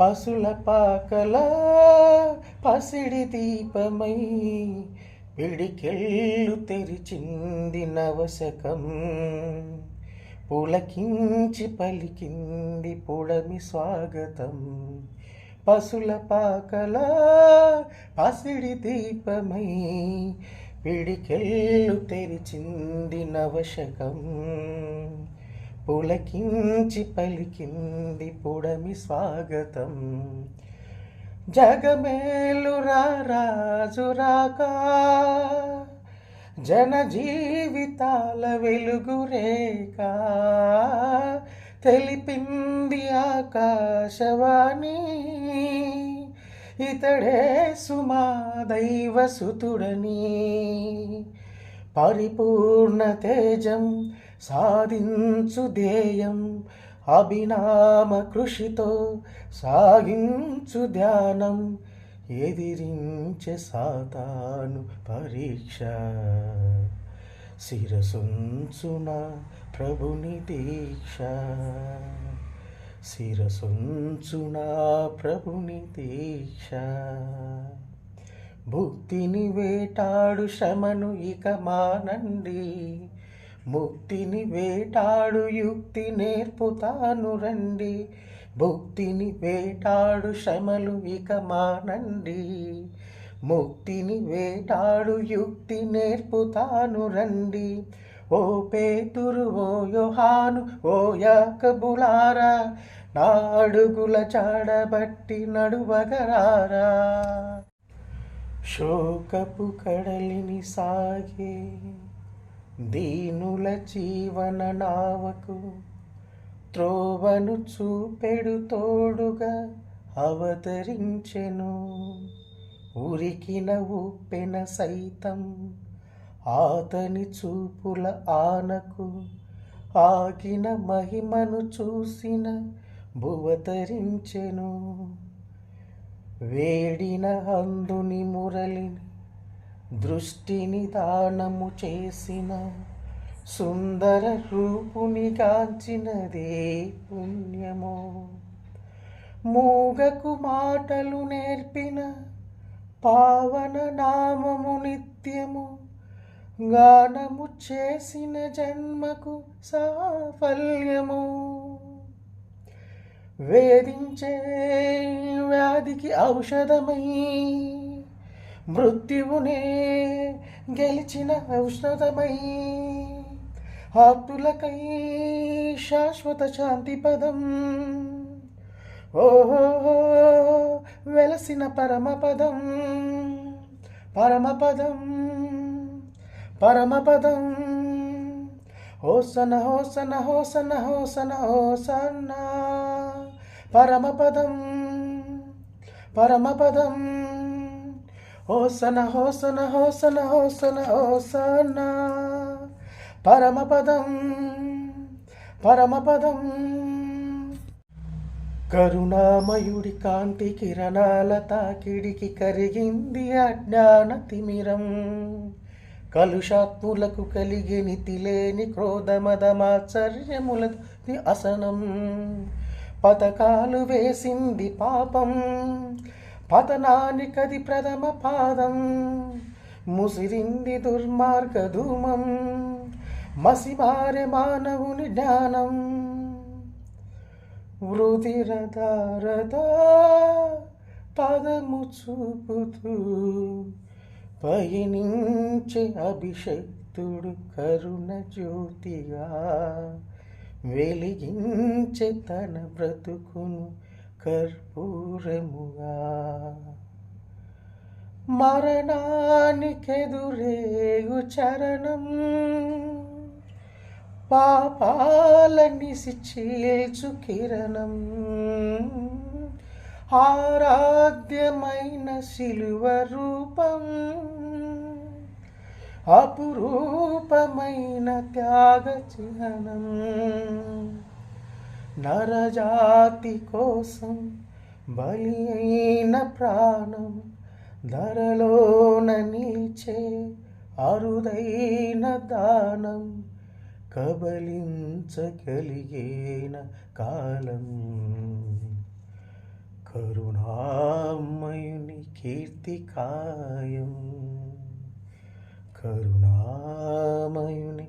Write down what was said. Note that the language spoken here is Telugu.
పసుల పాకల పసిడి దీపమై పిడికెళ్ళు తెరిచింది నవశకం. పులకించి పలికింది పుడమి స్వాగతం. పసుల పాకల పసిడి దీపమై పిడికెళ్ళు తెరిచింది నవశకం. పులకించి పలికింది పుడమి స్వాగతం. జగమేలురా రాజు రాకా. జన జీవితాల వెలుగు రేఖ తెలిపింది ఆకాశవాణి. ఇతడే సుమా దైవసుతుడని. పరిపూర్ణ తేజం సాధించు ధ్యేయం అభినామ కృషితో సాగించు ధ్యానం ఎదిరించే సాతాను పరీక్ష. శిరసుంచున ప్రభుని దీక్ష. శిరసుంచున ప్రభుని దీక్ష. భుక్తిని వేటాడు శ్రమను ఇక మానండి. ముక్తిని వేటాడు యుక్తి నేర్పుతాను రండి. భుక్తిని వేటాడు శ్రమలు ఇక మానండి. ముక్తిని వేటాడు యుక్తి నేర్పుతాను రండి. ఓ పేతురు ఓ యోహాను ఓ యాకబులారా నా అడుగుల చాడబట్టి నడువగరారా. శోకపు కడలిని సాగే దీనుల జీవన నావకు త్రోవను చూపెడు తోడుగా అవతరించెను. ఉరికిన ఉప్పెన సైతం ఆతని చూపుల ఆనకు ఆగిన మహిమను చూసిన భువతరించెను. వేడిన అందుని మురళిని దృష్టిని దానము చేసిన సుందర రూపుని కాంచినదే పుణ్యమో. మూగకు మాటలు నేర్పిన పావన నామము నిత్యము. గానము చేసిన జన్మకు సాఫల్యము. వేధించే వ్యాధికి ఔషధమై మృత్యువునే గెలిచిన ఉష్ణతమై ఆప్తులకై శాశ్వత శాంతి పదం. ఓహో వెలసిన పరమపదం పరమపదం పరమపదం హోసన హోసన హోసన హోసన హోసన పరమపదం పరమపదం హోసన హోసన హోసన హోసన హోసన. పరమపదం పరమపదం కరుణామయుడి కాంతి కిరణాల తాకిడికి కరిగింది అజ్ఞాన తిమిరం. కలుషాత్ములకు కలిగిని తిలేని క్రోధమదమాచర్యముల అసనం. పథకాలు వేసింది పాపం పతనానికది ప్రథమ పాదం ముసిరింది దుర్మార్గ ధూమం మసిమారే మానవుని జ్ఞానం. వృదిరదారదా పదము చూపుతూ పయనించే అభిషక్తుడు కరుణ జ్యోతిగా వెలిగించే తన బ్రతుకును కర్పూరముగా. మరణానికెదురేగు చరణం. పాపాల నిసి చీల్చు కిరణం. ఆరాధ్యమైన శిలువ రూపం. అపురూపమైన త్యాగ చిహ్నం. నరజాతి కోసం బలి అయిన ప్రాణం ధరలోన నిలిచే అరుదైన దానం కబలించగలిగేన కాలం. కరుణామయుని కీర్తికాయం కరుణామయుని